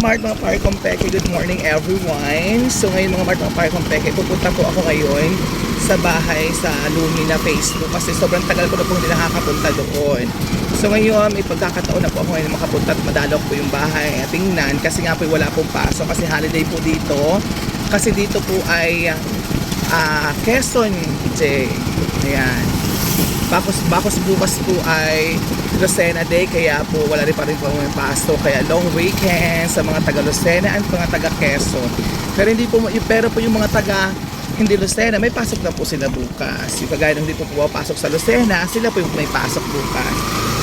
Mart mga pare Peke, good morning everyone. So ngayon mga Mart mga pare pupunta po ako ngayon sa bahay sa Lumina 2 kasi sobrang tagal ko na po hindi nakakapunta doon. So ngayon may pagkakataon na po ako ngayon makapunta at madalaw po yung bahay at tingnan kasi nga po wala pong pasok kasi holiday po dito. Kasi dito po ay ah Quezon Day. Ayan. Bakos, bakos bukas po ay Lucena Day kaya po wala rin pa rin po may pasok kaya long weekend sa mga taga Lucena at mga taga Quezon. Pero hindi po pero po yung mga taga hindi Lucena may pasok na po sila bukas. Yung kagaya ng hindi po pumapasok sa Lucena sila po yung may pasok bukas.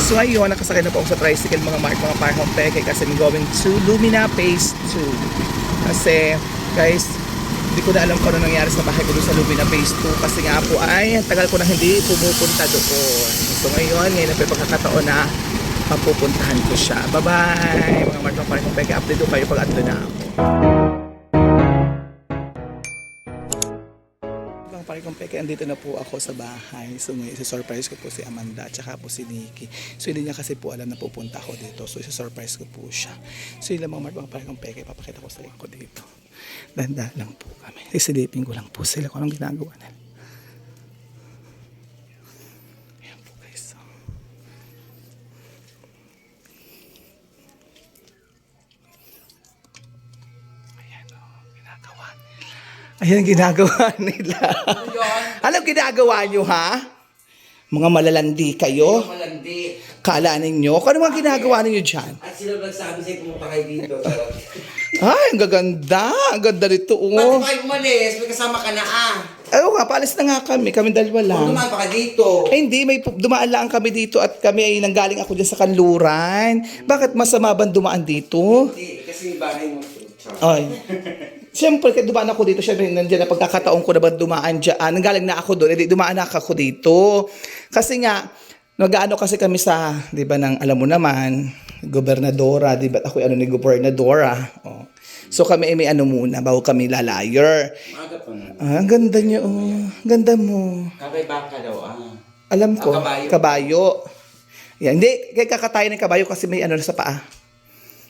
So ayun nakasakay na po ako sa tricycle mga mark mga park peke kasi I'm going to Lumina Phase 2 kasi guys hindi ko na alam kung ano nangyari sa bahay ko doon sa Lumina Phase 2 kasi nga po ay ang tagal ko na hindi pumupunta doon. So ngayon, ngayon yung pagkakataon na mapupuntahan ko siya. Bye-bye! Mga Mark Pare kung pwede update ko kayo pag ando na ako. Kong peke, andito na po ako sa bahay. So ngayon, surprise ko po si Amanda at saka po si Nikki. So hindi niya kasi po alam na pupunta ako dito. So surprise ko po siya. So yun lang mga kong peke, papakita ko sa ko dito. Danda lang po kami. Isilipin ko lang po sila kung anong ginagawa nila. Ayan po guys. So. Ayan o, ginagawa nila. Ayan ang ginagawa nila. Anong ginagawa nyo ha? Mga malalandi kayo? Malandi. Kala ninyo? Ano mga ginagawa ninyo dyan? At sila nagsabi sa'yo pumunta kayo dito. Ay, ang gaganda. Ang ganda rito. Ba't Oh. kayo umalis? May kasama ka na ah. Ayaw nga, paalis na nga kami. Kami dalawa lang. Kung dumaan pa ka dito. Eh, hindi, may pu- dumaan lang kami dito at kami ay nanggaling ako dyan sa kanluran. Bakit masama ba dumaan dito? Hindi, kasi bahay mo. Char. Ay. Siyempre, kaya dumaan ako dito, syempre, nandiyan na pagkakataon ko na ba dumaan dyan. Nanggaling na ako doon, edi dumaan na ako dito. Kasi nga, nag-ano kasi kami sa, di ba, ng, alam mo naman, gobernadora, di ba, ako ano ni gobernadora. Oh. So kami ay may ano muna, bago kami lalayer. Maaga pa na. Ah, ang ganda niyo, oh. Ganda mo. Kakay baka daw ah. Alam ko, Ah, kabayo. kabayo. Yan, hindi, kaya kakatayin ng kabayo kasi may ano na sa paa.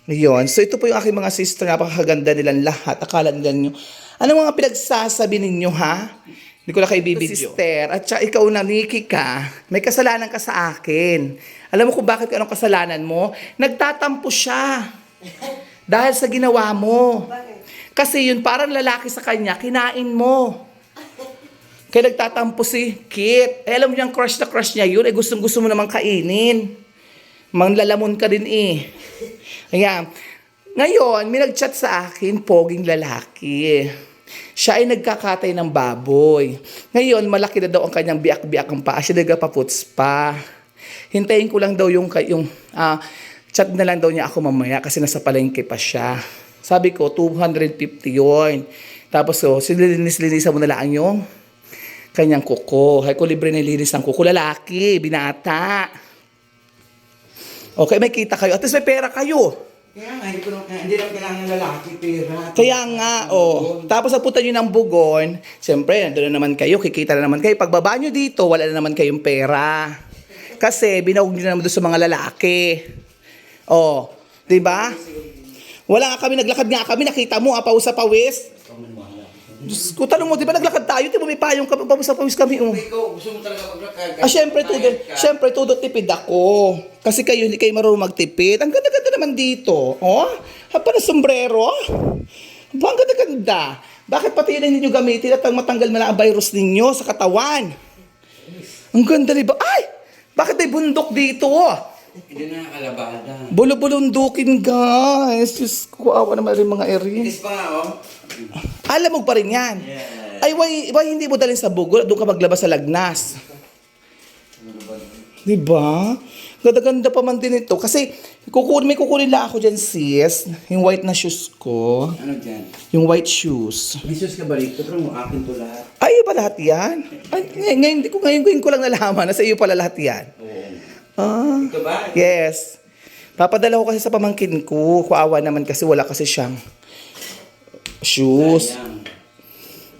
Ngayon, so ito po yung aking mga sister, napakaganda nilang lahat. Akala nila nyo, ano mga pinagsasabi ninyo ha? Hindi ko na kayo bibidyo. Sister, at saka ikaw na, Nikki ka, may kasalanan ka sa akin. Alam mo kung bakit anong kasalanan mo? Nagtatampo siya. Dahil sa ginawa mo. Kasi yun, parang lalaki sa kanya, kinain mo. Kaya nagtatampo si Kit. Eh, alam mo yung crush na crush niya yun, eh gustong gusto mo namang kainin. Manglalamon ka din eh. Ayan. Ngayon, may nag-chat sa akin, poging lalaki. Siya ay nagkakatay ng baboy. Ngayon, malaki na daw ang kanyang biak-biak ang paa. Siya nagpaputs pa. Hintayin ko lang daw yung, yung ah, chat na lang daw niya ako mamaya kasi nasa palengke pa siya. Sabi ko, 250 yun. Tapos, so, silinis-linisan mo na lang yung kanyang kuko. Hay ko libre nilinis ng kuko. Lalaki, binata. Okay, may kita kayo. At least may pera kayo. Kaya nga, hindi, ko na, hindi lang kailangan ng lalaki, pera. Kaya nga, oh. Tapos napunta nyo ng bugon, siyempre, nandun na naman kayo, kikita na naman kayo. Pagbaba nyo dito, wala na naman kayong pera. Kasi, binawag nyo na naman doon sa mga lalaki. Oh, di ba? Wala nga kami, naglakad nga kami, nakita mo, apaw sa pawis. Diyos ko, tanong mo, di ba naglakad tayo? Di ba may payong kami, apaw sa pawis kami, oh. Ikaw, gusto mo talaga maglakad. Ah, syempre, ka. syempre, todo tipid ako. Kasi kayo, hindi kayo marunong magtipid. Ang ganda-ganda naman dito. Oh, hapa na sombrero. Aba, ang ganda-ganda. Bakit pati yun hindi nyo gamitin at ang matanggal mo na ang virus ninyo sa katawan? Ang ganda, di ba? Ay! Bakit may bundok dito? Hindi na nakalabada. Bulo-bulundukin, guys. Diyos ko, awa naman rin mga eri. Itis pa nga, oh. Alam mo pa rin yan. Yeah. Ay, why, why hindi mo dalhin sa bugol? Doon ka maglabas sa lagnas. Di ba? Ganda-ganda pa man din ito. Kasi kukunin, may kukunin lang ako dyan, sis. Yung white na shoes ko. Ano dyan? Yung white shoes. Bisos ka ba rito? Pero mo akin to lahat. Ay, ba lahat yan? Ay, ngay- ngayon, di ko, ngayon, ngayon ko lang nalaman na sa iyo pala lahat yan. Oo. Ah, Ito ba? yes. Papadala ko kasi sa pamangkin ko. Kuawa naman kasi wala kasi siyang shoes. Sayang.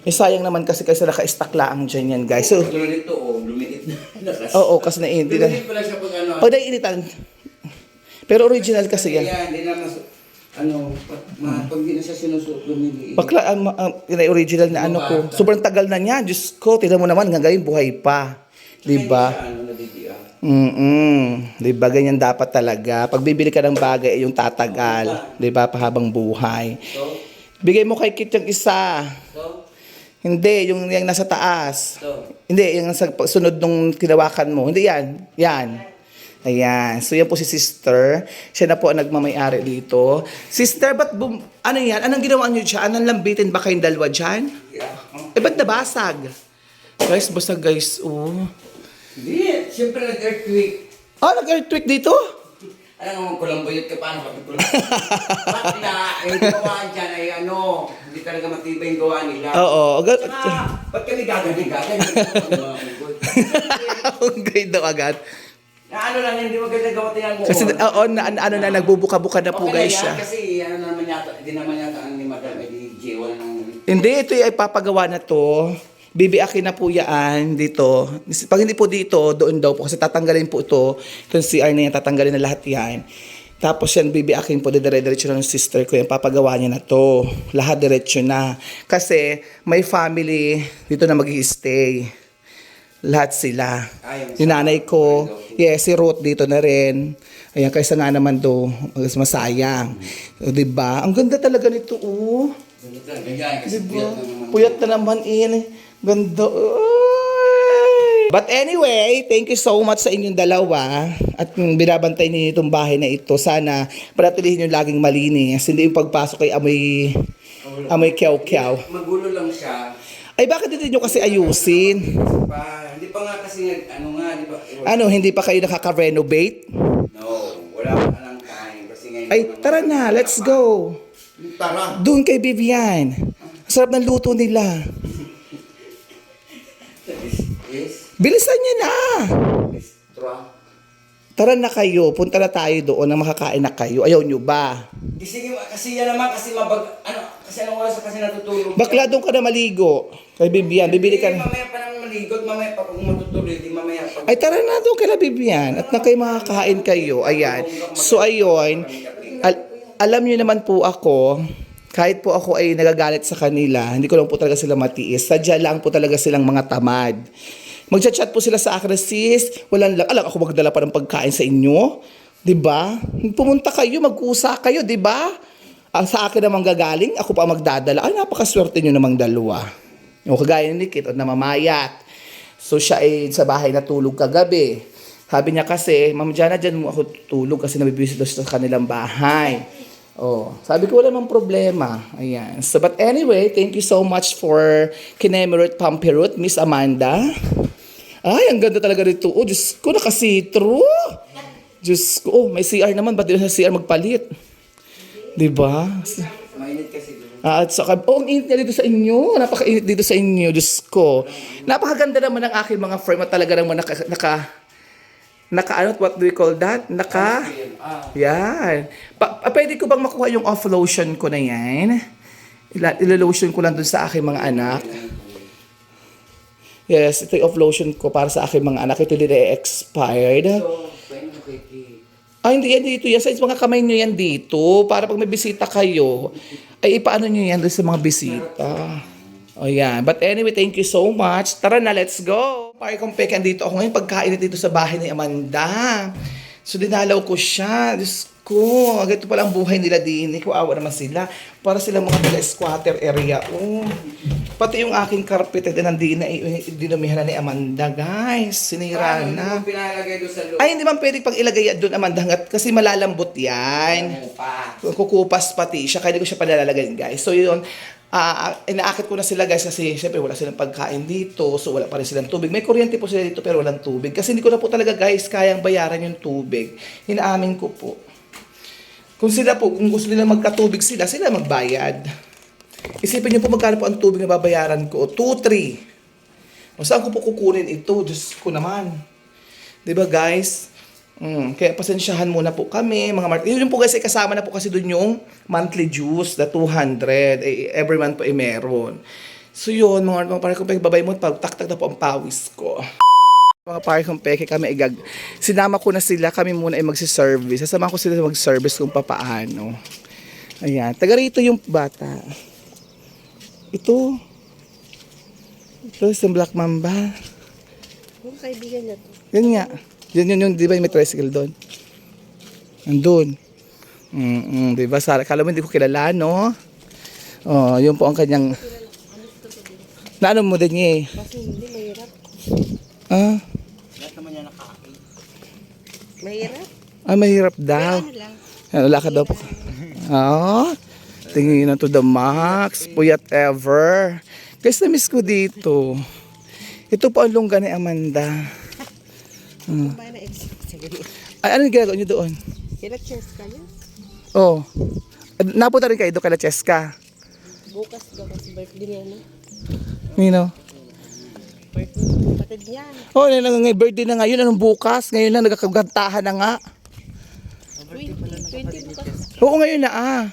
Eh, sayang naman kasi kasi naka-stack lang dyan yan, guys. So, Tulad nito, oh, lumiit na. Oo, kasi na hindi na. Lumiit pala siya pag ano. Pag naiinitan. Pero original kasi yan. Kaya hindi na mas... ano, pag, ma, pag di na siya sinusuot, lumiliit. Bakla, ang ang- yung original na ano ko. Sobrang tagal na niya. Diyos ko, tignan mo naman, hanggang ngayon buhay pa. Di ba? Hindi siya, ano. Mm-mm. Di ba? Ganyan dapat talaga. Pag bibili ka ng bagay, eh, yung tatagal. Di ba? Pahabang buhay. So, Bigay mo kay Kit yung isa. so, Hindi, yung, yung nasa taas. so. Hindi, yung sa sunod nung kinawakan mo. Hindi yan. Yan. Ayan. So, yan po si sister. Siya na po ang nagmamayari dito. Sister, ba't bum... Ano yan? Anong ginawa niyo dyan? Anong lambitin ba kayong dalawa dyan? Yeah. Eh, ba't nabasag? Guys, basta guys, oh. Hindi, siyempre nag-earthquake. Ah, nag-earthquake dito? Alam mo, kulambayot ka paano kapag kulambayot. Ba't na, yung gawa dyan ay ano, hindi talaga matibay yung gawa nila. Oo. agad- Saka, ba't kami gagaling-galing? Ang grade daw agad. Na ano lang, hindi maganda gawa tingnan mo. Kasi, oo, na, ano na, nagbubuka-buka na po Okay guys siya. Kasi ano naman yata, hindi naman yata ang ni Madam, eh di J1 ng... Hindi, ito ay papagawa na to. Bibiakin na po yan dito. Pag hindi po dito, doon daw po. Kasi tatanggalin po ito. Itong CR na yan, tatanggalin na lahat yan. Tapos yan, bibiakin po, dire-diretso na ng sister ko yan. Papagawa niya na to. Lahat diretso na. Kasi may family dito na mag stay Lahat sila. Yung nanay ko, yes, si Ruth dito na rin. Ayan, kaysa nga naman do, mas masayang. O, diba? Ang ganda talaga nito, oh. Ganyan, kasi puyat na naman. Puyat na naman in. Ganda. Ay! But anyway, thank you so much sa inyong dalawa. At yung binabantay niyo itong bahay na ito, sana panatilihin yung laging malinis. Hindi yung pagpasok ay amoy, amoy kyaw-kyaw. Magulo lang siya. Ay bakit hindi nyo kasi ayusin? Pa, hindi pa nga kasi, ano nga, di ba? Ano, hindi pa kayo nakaka-renovate? No, wala pa lang time. Kasi ngayon... Ay, tara na, let's go. Tara. Doon kay Vivian. Ang Sarap ng luto nila. Yes, Bilisan niya na. Tara na kayo, punta na tayo doon na makakain na kayo. Ayaw nyo ba? Di sige, kasi yan naman, kasi mabag... Ano, kasi anong oras kasi natutulog. Bakla doon ka na maligo. Kay Bibian, bibili ka Eh, na. Mamaya pa naman maligot, mamaya pa kung matutuloy, di mamaya pa. Ay tara na doon kay Bibian at na kayo makakain kayo. Ayan. So ayun, al- alam niyo naman po ako, kahit po ako ay nagagalit sa kanila, hindi ko lang po talaga sila matiis. Sadya lang po talaga silang mga tamad. Magchat-chat po sila sa akin, sis, walang lang, alam ako magdala pa ng pagkain sa inyo. 'Di ba? Pumunta kayo, mag-usa kayo, 'di ba? Ang sa akin namang gagaling, ako pa magdadala. Ay, napakaswerte nyo namang dalawa. O kagaya ni Kit, o namamayat. So siya ay sa bahay natulog kagabi. Sabi niya kasi, Ma'am Jana, dyan mo ako tulog kasi nabibisit daw siya sa kanilang bahay. Oh, sabi ko wala namang problema. Ayan. So, but anyway, thank you so much for Kinemerut Pampirut, Miss Amanda. Ay, ang ganda talaga nito. Oh, Diyos ko, nakasitro. Diyos ko, oh, may CR naman. Ba't di na sa CR magpalit? Diba? Mainit kasi. Ah, at saka, oh, ang init niya dito sa inyo. Napakainit dito sa inyo, Diyos ko. Napakaganda naman ng aking mga frame at talaga naman naka, naka, naka, ano, what do we call that? Naka, Ah, yan. Pa, pa- pwede ko bang makuha yung off lotion ko na yan? Ila, ilalotion ko lang dun sa aking mga anak. Yes, ito yung off lotion ko para sa aking mga anak. Ito din ay expired. Ah, hindi yan dito yan. Sa mga kamay nyo yan dito. Para pag may bisita kayo, ay ipaano nyo yan doon sa mga bisita. O yan. But anyway, thank you so much. Tara na, let's go. Pare kong pekan dito ako ngayon. Pagkain dito sa bahay ni Amanda. So dinalaw ko siya. Diyos ko. Ganito pala ang buhay nila din. Kuawa naman sila. Para sila mga taga-squatter area. Oh. Pati yung aking carpet eh, dinomihan na ni Amanda, guys. Sinira Paano, na. Hindi mo pinalagay doon sa loob. Ay, hindi man pwede pang ilagay doon, Amanda, hanggat- kasi malalambot yan. Pa? Kukupas pati siya, kaya hindi ko siya panalalagay, guys. So, yun, ah inaakit ko na sila, guys, kasi syempre wala silang pagkain dito, so wala pa rin silang tubig. May kuryente po sila dito, pero walang tubig. Kasi hindi ko na po talaga, guys, kayang bayaran yung tubig. Inaamin ko po. Kung sila po, kung gusto nila magkatubig sila, sila magbayad. Isipin niyo po magkano po ang tubig na babayaran ko. 2, 3. O saan ko po kukunin ito? Diyos ko naman. ba guys? Mm, kaya pasensyahan muna po kami, mga Mart. Yun po guys, ay kasama na po kasi doon yung monthly dues, the 200. Eh, every month po ay meron. So yun, mga mga pare kong peke, babay mo, pagtaktak na po ang pawis ko. Mga pare kong peke, kami igag. Sinama ko na sila, kami muna ay magsiservice. Sasama ko sila mag-service kung papaano. Ayan, taga rito yung bata. Ito. Ito, isang black mamba. Yung kaibigan niya to. Yan nga. Yan yun yung, di ba, may tricycle doon. Nandun. Mm, mm, di ba, Sarah? Kala mo hindi ko kilala, no? Oh, yun po ang kanyang... Naano mo din niya eh. Kasi hindi, mahirap. Ah, Lahat naman yan nakakain. Mahirap. ah mahirap daw. Ano lang. Ano, lakad daw po. Ah, tingin na to the max. Puyat ever. Guys, na-miss ko dito. Ito po ang lungga ni Amanda. Kumain na exit. Sige. Ay, ano ginagawa niyo doon? Kailan chest ka niya? Oh. Napunta rin kayo doon kay Cheska. Bukas daw kasi birthday niya, no? Nino? Birthday ng kapatid niya. Oh, ano na ngayon, birthday na ngayon. Anong bukas? Ngayon na, nagkakantahan na nga. 20, 20 bukas. Oo, ngayon na ah.